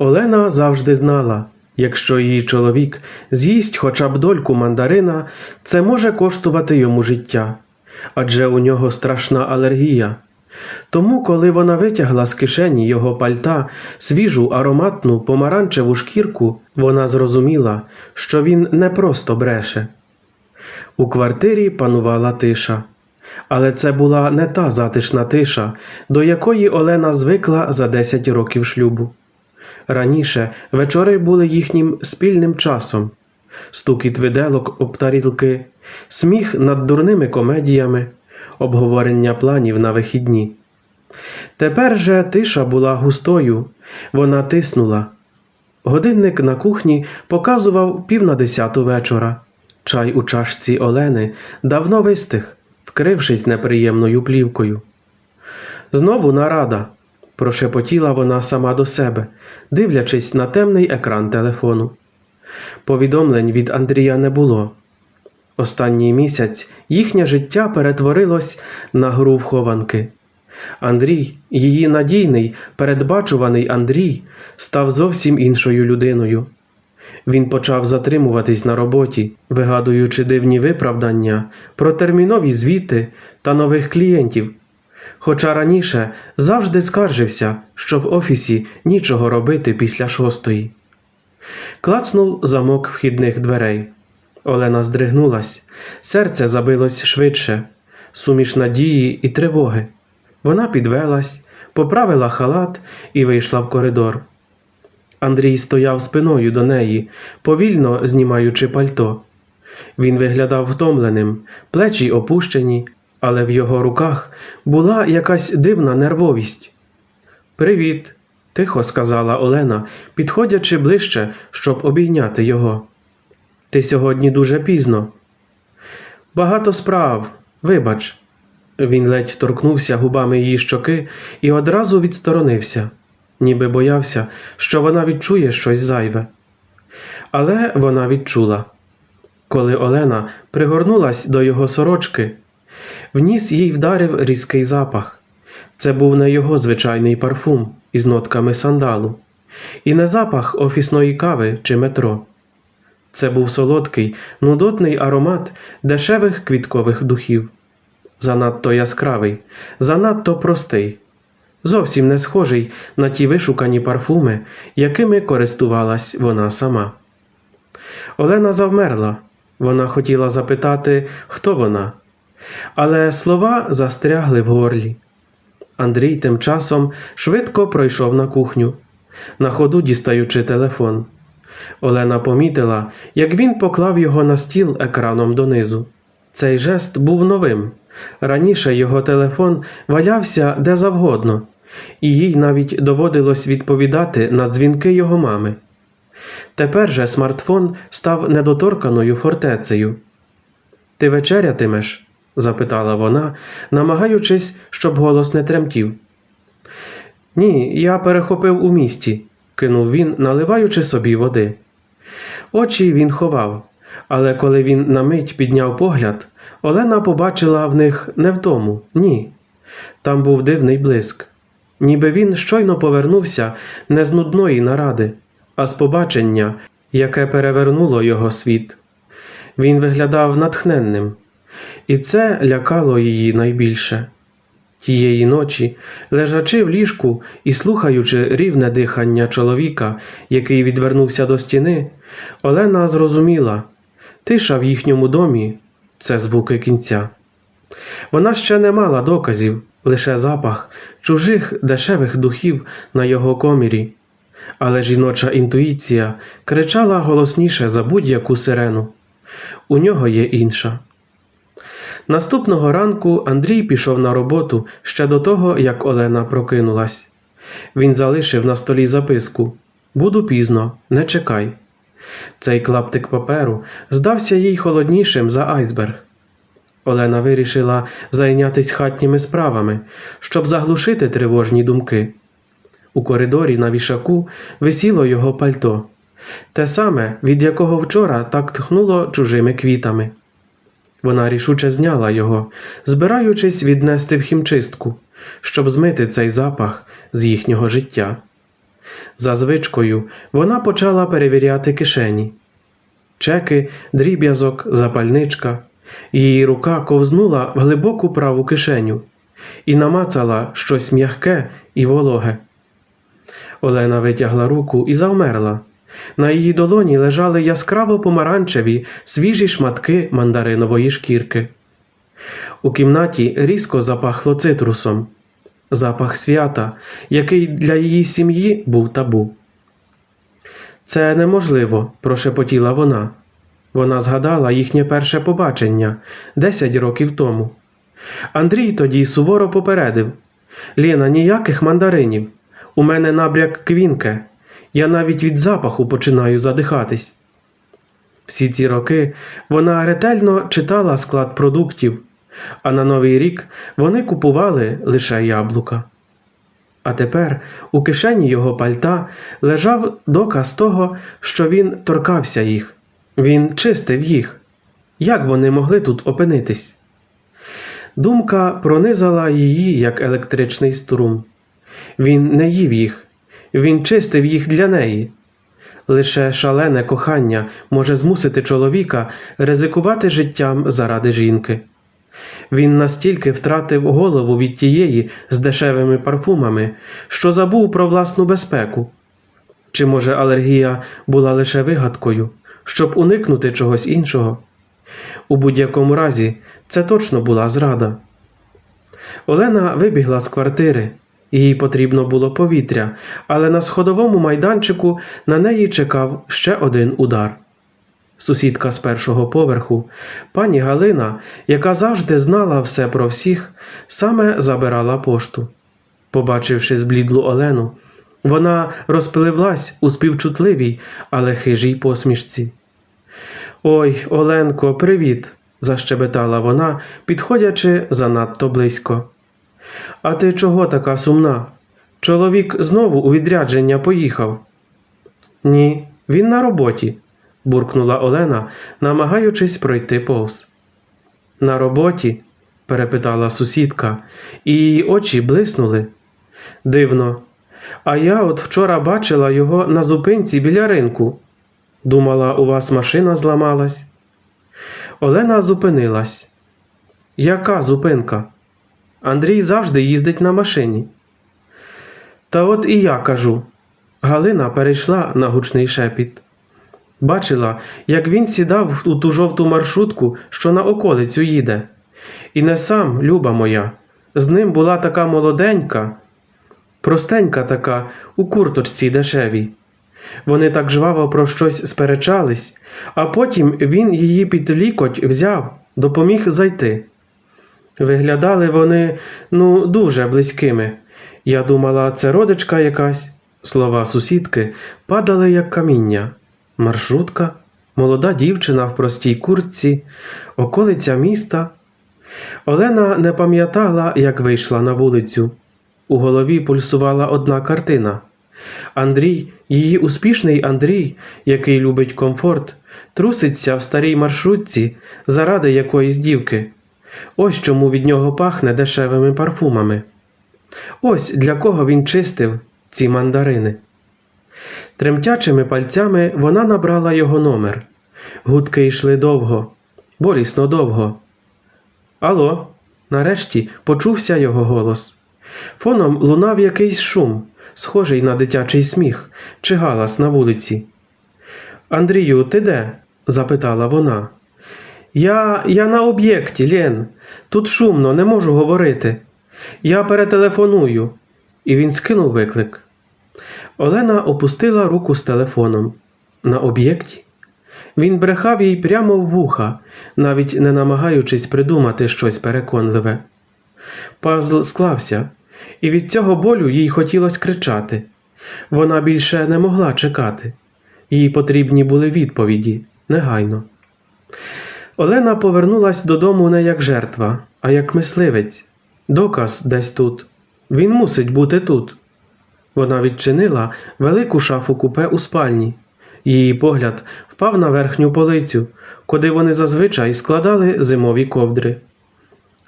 Олена завжди знала, якщо її чоловік з'їсть хоча б дольку мандарина, це може коштувати йому життя, адже у нього страшна алергія. Тому, коли вона витягла з кишені його пальта свіжу ароматну помаранчеву шкірку, вона зрозуміла, що він не просто бреше. У квартирі панувала тиша. Але це була не та затишна тиша, до якої Олена звикла за 10 років шлюбу. Раніше вечори були їхнім спільним часом, стукіт виделок об тарілки, сміх над дурними комедіями, обговорення планів на вихідні. Тепер же тиша була густою, вона тиснула. Годинник на кухні показував пів на десяту вечора. Чай у чашці Олени давно вистих, вкрившись неприємною плівкою. Знову нарада, прошепотіла вона сама до себе, дивлячись на темний екран телефону. Повідомлень від Андрія не було. Останній місяць їхнє життя перетворилось на гру в хованки. Андрій, її надійний, передбачуваний Андрій, став зовсім іншою людиною. Він почав затримуватись на роботі, вигадуючи дивні виправдання про термінові звіти та нових клієнтів. Хоча раніше завжди скаржився, що в офісі нічого робити після шостої. Клацнув замок вхідних дверей. Олена здригнулась, серце забилось швидше, суміш надії і тривоги. Вона підвелась, поправила халат і вийшла в коридор. Андрій стояв спиною до неї, повільно знімаючи пальто. Він виглядав втомленим, плечі опущені, але в його руках була якась дивна нервовість. Привіт, тихо сказала Олена, підходячи ближче, щоб обійняти його. Ти сьогодні дуже пізно. Багато справ, вибач. Він ледь торкнувся губами її щоки і одразу відсторонився, ніби боявся, що вона відчує щось зайве. Але вона відчула. Коли Олена пригорнулась до його сорочки, в ніс їй вдарив різкий запах. Це був не його звичайний парфум із нотками сандалу, і не запах офісної кави чи метро. Це був солодкий, нудотний аромат дешевих квіткових духів. Занадто яскравий, занадто простий, зовсім не схожий на ті вишукані парфуми, якими користувалась вона сама. Олена завмерла. Вона хотіла запитати, хто вона, але слова застрягли в горлі. Андрій тим часом швидко пройшов на кухню, на ходу дістаючи телефон. Олена помітила, як він поклав його на стіл екраном донизу. Цей жест був новим. Раніше його телефон валявся де завгодно, і їй навіть доводилось відповідати на дзвінки його мами. Тепер же смартфон став недоторканою фортецею. Ти вечерятимеш? Запитала вона, намагаючись, щоб голос не тремтів. Ні, я перехопив у місті, кинув він, наливаючи собі води. Очі він ховав, але коли він на мить підняв погляд, Олена побачила в них не втому, ні. Там був дивний блиск, ніби він щойно повернувся не з нудної наради, а з побачення, яке перевернуло його світ. Він виглядав натхненним, і це лякало її найбільше. Тієї ночі, лежачи в ліжку і слухаючи рівне дихання чоловіка, який відвернувся до стіни, Олена зрозуміла тиша в їхньому домі це звуки кінця. Вона ще не мала доказів, лише запах чужих дешевих духів на його комірі, але жіноча інтуїція кричала голосніше за будь-яку сирену. У нього є інша. Наступного ранку Андрій пішов на роботу ще до того, як Олена прокинулась. Він залишив на столі записку Буду пізно, не чекай. Цей клаптик паперу здався їй холоднішим за айсберг. Олена вирішила зайнятися хатніми справами, щоб заглушити тривожні думки. У коридорі на вішаку висіло його пальто, те саме, від якого вчора так тхнуло чужими квітами. Вона рішуче зняла його, збираючись віднести в хімчистку, щоб змити цей запах з їхнього життя. За звичкою вона почала перевіряти кишені. Чеки, дріб'язок, запальничка. Її рука ковзнула в глибоку праву кишеню і намацала щось м'яке і вологе. Олена витягла руку і завмерла. На її долоні лежали яскраво помаранчеві свіжі шматки мандаринової шкірки. У кімнаті різко запахло цитрусом, запах свята, який для її сім'ї був табу. Це неможливо, прошепотіла вона. Вона згадала їхнє перше побачення десять років тому. Андрій тоді суворо попередив Ліна, ніяких мандаринів. У мене набряк квінке. Я навіть від запаху починаю задихатись. Всі ці роки вона ретельно читала склад продуктів, а на Новий рік вони купували лише яблука. А тепер у кишені його пальта лежав доказ того, що він торкався їх, він чистив їх. Як вони могли тут опинитись? Думка пронизала її, як електричний струм. Він не їв їх, він чистив їх для неї. Лише шалене кохання може змусити чоловіка ризикувати життям заради жінки. Він настільки втратив голову від тієї з дешевими парфумами, що забув про власну безпеку. Чи, може, алергія була лише вигадкою, щоб уникнути чогось іншого? У будь-якому разі, це точно була зрада. Олена вибігла з квартири. Їй потрібно було повітря, але на сходовому майданчику на неї чекав ще один удар. Сусідка з першого поверху, пані Галина, яка завжди знала все про всіх, саме забирала пошту. Побачивши зблідлу Олену, вона розпливлась у співчутливій, але хижій посмішці. Ой, Оленко, привіт! защебетала вона, підходячи занадто близько. А ти чого така сумна? Чоловік знову у відрядження поїхав. Ні, він на роботі, буркнула Олена, намагаючись пройти повз. На роботі? перепитала сусідка, і її очі блиснули. Дивно. А я от вчора бачила його на зупинці біля ринку. Думала, у вас машина зламалась. Олена зупинилась. Яка зупинка? Андрій завжди їздить на машині. Та от і я кажу. Галина перейшла на гучний шепіт. Бачила, як він сідав у ту жовту маршрутку, що на околицю їде. І не сам, люба моя, з ним була така молоденька, простенька така, у курточці дешевій. Вони так жваво про щось сперечались, а потім він її під лікоть взяв, допоміг зайти. Виглядали вони, ну, дуже близькими. Я думала, це родичка якась. Слова сусідки падали, як каміння. Маршрутка, молода дівчина в простій куртці, околиця міста. Олена не пам'ятала, як вийшла на вулицю. У голові пульсувала одна картина. Андрій, її успішний Андрій, який любить комфорт, труситься в старій маршрутці заради якоїсь дівки. Ось чому від нього пахне дешевими парфумами. Ось для кого він чистив ці мандарини. Тремтячими пальцями вона набрала його номер. Гудки йшли довго, болісно довго. Ало, нарешті почувся його голос. Фоном лунав якийсь шум, схожий на дитячий сміх чи галас на вулиці. Андрію, ти де? запитала вона. Я я на об'єкті, Лєн. Тут шумно, не можу говорити. Я перетелефоную. І він скинув виклик. Олена опустила руку з телефоном. На об'єкті. Він брехав їй прямо в вуха, навіть не намагаючись придумати щось переконливе. Пазл склався, і від цього болю їй хотілося кричати. Вона більше не могла чекати. Їй потрібні були відповіді негайно. Олена повернулась додому не як жертва, а як мисливець. Доказ десь тут. Він мусить бути тут. Вона відчинила велику шафу купе у спальні. Її погляд впав на верхню полицю, куди вони зазвичай складали зимові ковдри.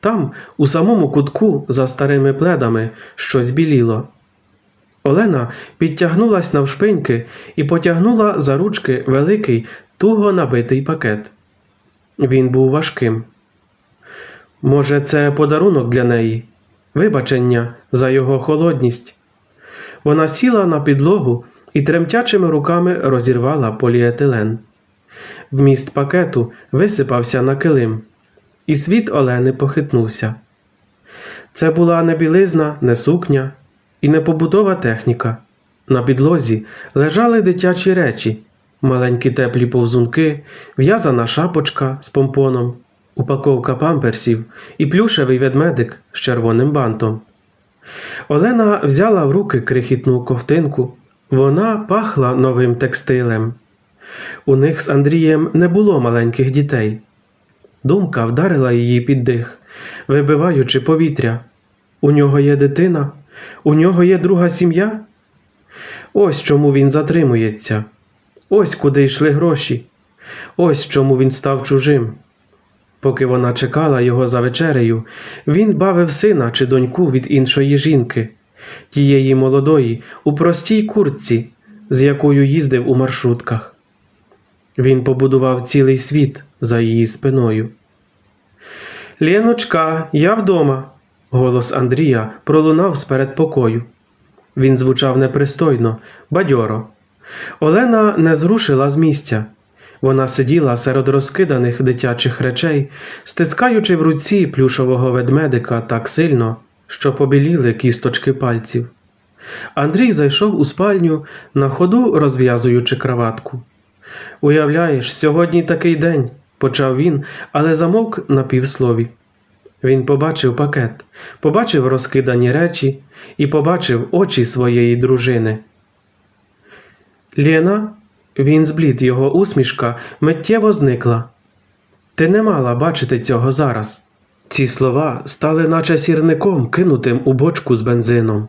Там, у самому кутку, за старими пледами, щось біліло. Олена підтягнулась навшпиньки і потягнула за ручки великий, туго набитий пакет. Він був важким. Може, це подарунок для неї, вибачення за його холодність. Вона сіла на підлогу і тремтячими руками розірвала поліетилен. Вміст пакету висипався на килим, і світ Олени похитнувся. Це була не білизна, не сукня і не побутова техніка. На підлозі лежали дитячі речі, маленькі теплі повзунки, в'язана шапочка з помпоном, упаковка памперсів і плюшевий ведмедик з червоним бантом. Олена взяла в руки крихітну ковтинку. Вона пахла новим текстилем. У них з Андрієм не було маленьких дітей. Думка вдарила її під дих, вибиваючи повітря. У нього є дитина, у нього є друга сім'я. Ось чому він затримується. Ось куди йшли гроші. Ось чому він став чужим. Поки вона чекала його за вечерею, він бавив сина чи доньку від іншої жінки, тієї молодої, у простій куртці, з якою їздив у маршрутках. Він побудував цілий світ за її спиною. Лєночка, я вдома. Голос Андрія пролунав з передпокою. Він звучав непристойно, бадьоро. Олена не зрушила з місця. Вона сиділа серед розкиданих дитячих речей, стискаючи в руці плюшового ведмедика так сильно, що побіліли кісточки пальців. Андрій зайшов у спальню, на ходу розв'язуючи краватку. Уявляєш, сьогодні такий день, почав він, але замовк на півслові. Він побачив пакет, побачив розкидані речі і побачив очі своєї дружини. Лєна, він зблід, його усмішка миттєво зникла. Ти не мала бачити цього зараз. Ці слова стали наче сірником, кинутим у бочку з бензином.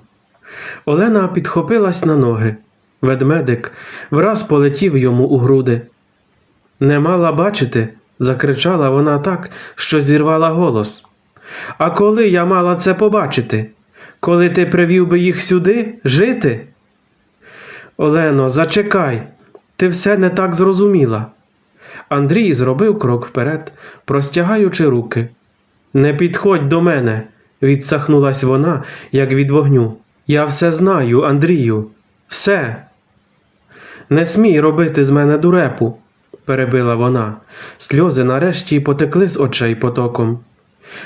Олена підхопилась на ноги. Ведмедик враз полетів йому у груди. Не мала бачити, закричала вона так, що зірвала голос. А коли я мала це побачити? Коли ти привів би їх сюди жити? Олено, зачекай, ти все не так зрозуміла. Андрій зробив крок вперед, простягаючи руки. Не підходь до мене, відсахнулась вона, як від вогню. Я все знаю, Андрію, все. Не смій робити з мене дурепу, перебила вона. Сльози нарешті потекли з очей потоком.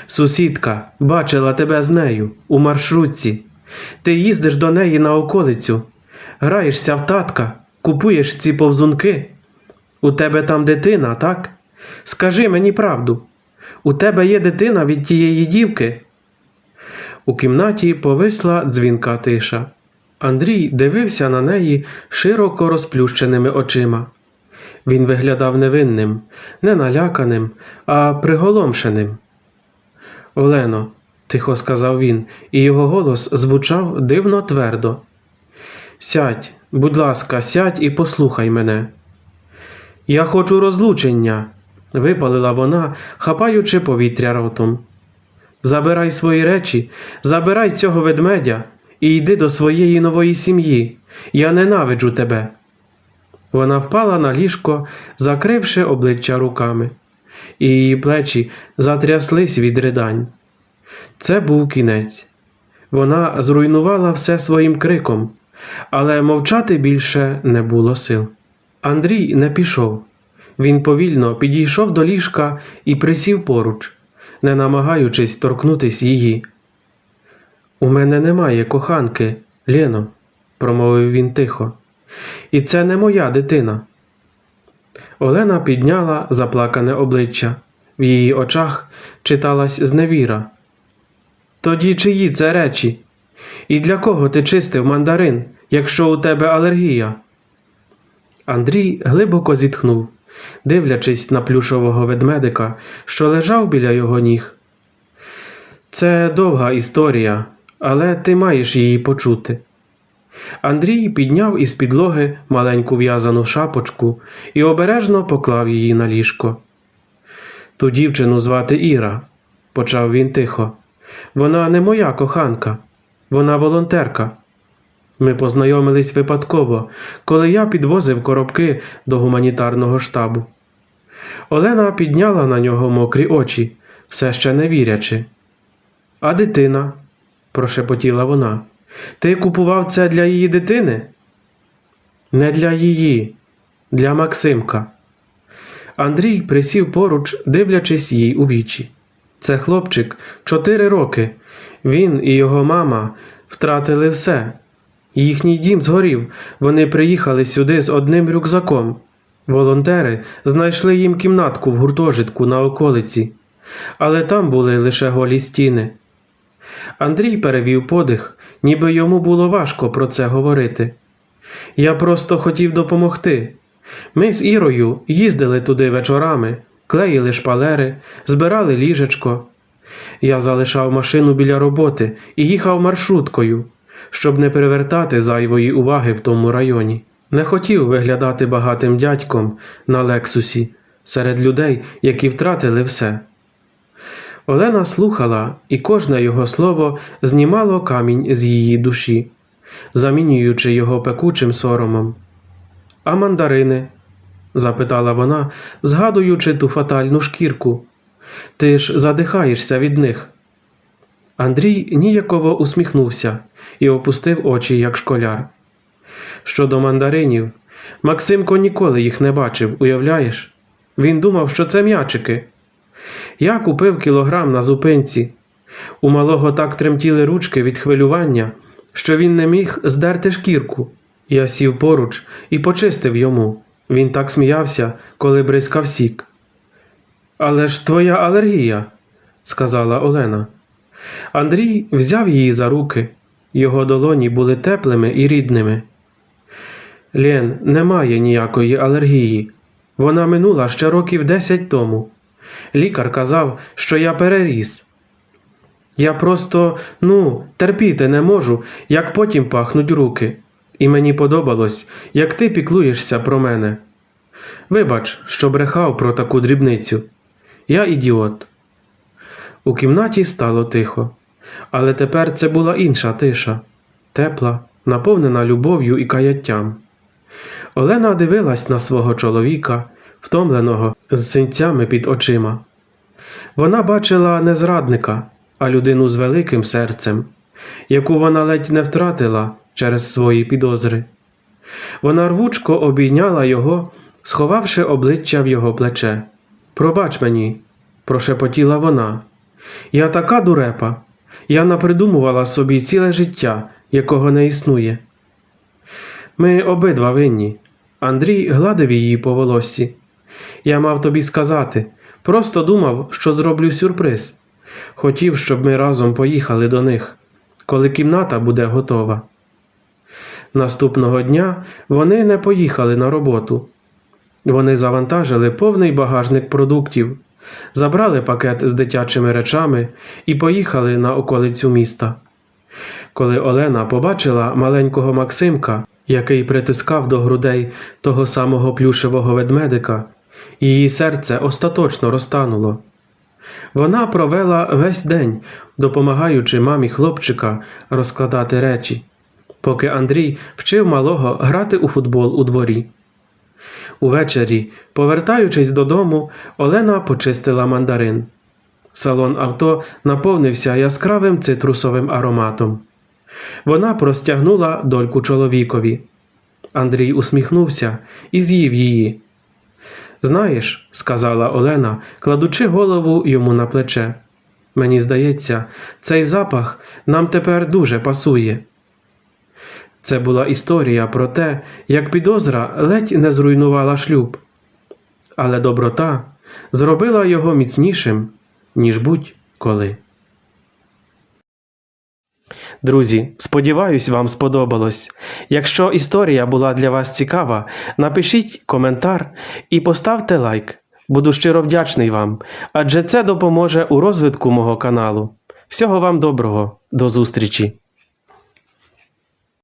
Сусідка бачила тебе з нею у маршрутці. Ти їздиш до неї на околицю, граєшся в татка, купуєш ці повзунки. У тебе там дитина, так? Скажи мені правду. У тебе є дитина від тієї дівки? У кімнаті повисла дзвінка тиша. Андрій дивився на неї широко розплющеними очима. Він виглядав невинним, не наляканим, а приголомшеним. Олено, тихо сказав він, і його голос звучав дивно твердо. Сядь, будь ласка, сядь і послухай мене. Я хочу розлучення, випалила вона, хапаючи повітря ротом. Забирай свої речі, забирай цього ведмедя і йди до своєї нової сім'ї. Я ненавиджу тебе. Вона впала на ліжко, закривши обличчя руками, і її плечі затряслись від ридань. Це був кінець. Вона зруйнувала все своїм криком, але мовчати більше не було сил. Андрій не пішов. Він повільно підійшов до ліжка і присів поруч, не намагаючись торкнутись її. У мене немає коханки, Лєно, промовив він тихо. І це не моя дитина. Олена підняла заплакане обличчя. В її очах читалась зневіра. Тоді чиї це речі? І для кого ти чистив мандарин, якщо у тебе алергія? Андрій глибоко зітхнув, дивлячись на плюшового ведмедика, що лежав біля його ніг. Це довга історія, але ти маєш її почути. Андрій підняв із підлоги маленьку в'язану шапочку і обережно поклав її на ліжко. Ту дівчину звати Іра, почав він тихо. Вона не моя коханка, вона волонтерка. Ми познайомились випадково, коли я підвозив коробки до гуманітарного штабу. Олена підняла на нього мокрі очі, все ще не вірячи. А дитина? прошепотіла вона. Ти купував це для її дитини? Не для її, для Максимка. Андрій присів поруч, дивлячись їй у вічі. Це хлопчик чотири роки. Він і його мама втратили все. Їхній дім згорів. Вони приїхали сюди з одним рюкзаком. Волонтери знайшли їм кімнатку в гуртожитку на околиці, але там були лише голі стіни. Андрій перевів подих, ніби йому було важко про це говорити. Я просто хотів допомогти. Ми з Ірою їздили туди вечорами, клеїли шпалери, збирали ліжечко. Я залишав машину біля роботи і їхав маршруткою, щоб не привертати зайвої уваги в тому районі. Не хотів виглядати багатим дядьком на Лексусі серед людей, які втратили все. Олена слухала, і кожне його слово знімало камінь з її душі, замінюючи його пекучим соромом. А мандарини? Запитала вона, згадуючи ту фатальну шкірку. Ти ж задихаєшся від них. Андрій ніяково усміхнувся і опустив очі, як школяр. Щодо мандаринів, Максимко ніколи їх не бачив, уявляєш? Він думав, що це м'ячики. Я купив кілограм на зупинці. У малого так тремтіли ручки від хвилювання, що він не міг здерти шкірку. Я сів поруч і почистив йому. Він так сміявся, коли бризкав сік. Але ж твоя алергія, сказала Олена. Андрій взяв її за руки. Його долоні були теплими і рідними. Лєн, немає ніякої алергії. Вона минула ще років десять тому. Лікар казав, що я переріс. Я просто, ну, терпіти не можу, як потім пахнуть руки. І мені подобалось, як ти піклуєшся про мене. Вибач, що брехав про таку дрібницю. Я ідіот. У кімнаті стало тихо, але тепер це була інша тиша, тепла, наповнена любов'ю і каяттям. Олена дивилась на свого чоловіка, втомленого з синцями під очима. Вона бачила не зрадника, а людину з великим серцем, яку вона ледь не втратила через свої підозри. Вона рвучко обійняла його, сховавши обличчя в його плече. Пробач мені, прошепотіла вона. Я така дурепа. Я напридумувала собі ціле життя, якого не існує. Ми обидва винні. Андрій гладив її по волоссі. Я мав тобі сказати, просто думав, що зроблю сюрприз. Хотів, щоб ми разом поїхали до них, коли кімната буде готова. Наступного дня вони не поїхали на роботу. Вони завантажили повний багажник продуктів, забрали пакет з дитячими речами і поїхали на околицю міста. Коли Олена побачила маленького Максимка, який притискав до грудей того самого плюшевого ведмедика, її серце остаточно розтануло. Вона провела весь день, допомагаючи мамі хлопчика розкладати речі, поки Андрій вчив малого грати у футбол у дворі. Увечері, повертаючись додому, Олена почистила мандарин. Салон авто наповнився яскравим цитрусовим ароматом. Вона простягнула дольку чоловікові. Андрій усміхнувся і з'їв її. Знаєш, сказала Олена, кладучи голову йому на плече. Мені здається, цей запах нам тепер дуже пасує. Це була історія про те, як підозра ледь не зруйнувала шлюб, але доброта зробила його міцнішим, ніж будь-коли. Друзі, сподіваюсь, вам сподобалось. Якщо історія була для вас цікава, напишіть коментар і поставте лайк. Буду щиро вдячний вам, адже це допоможе у розвитку мого каналу. Всього вам доброго, до зустрічі!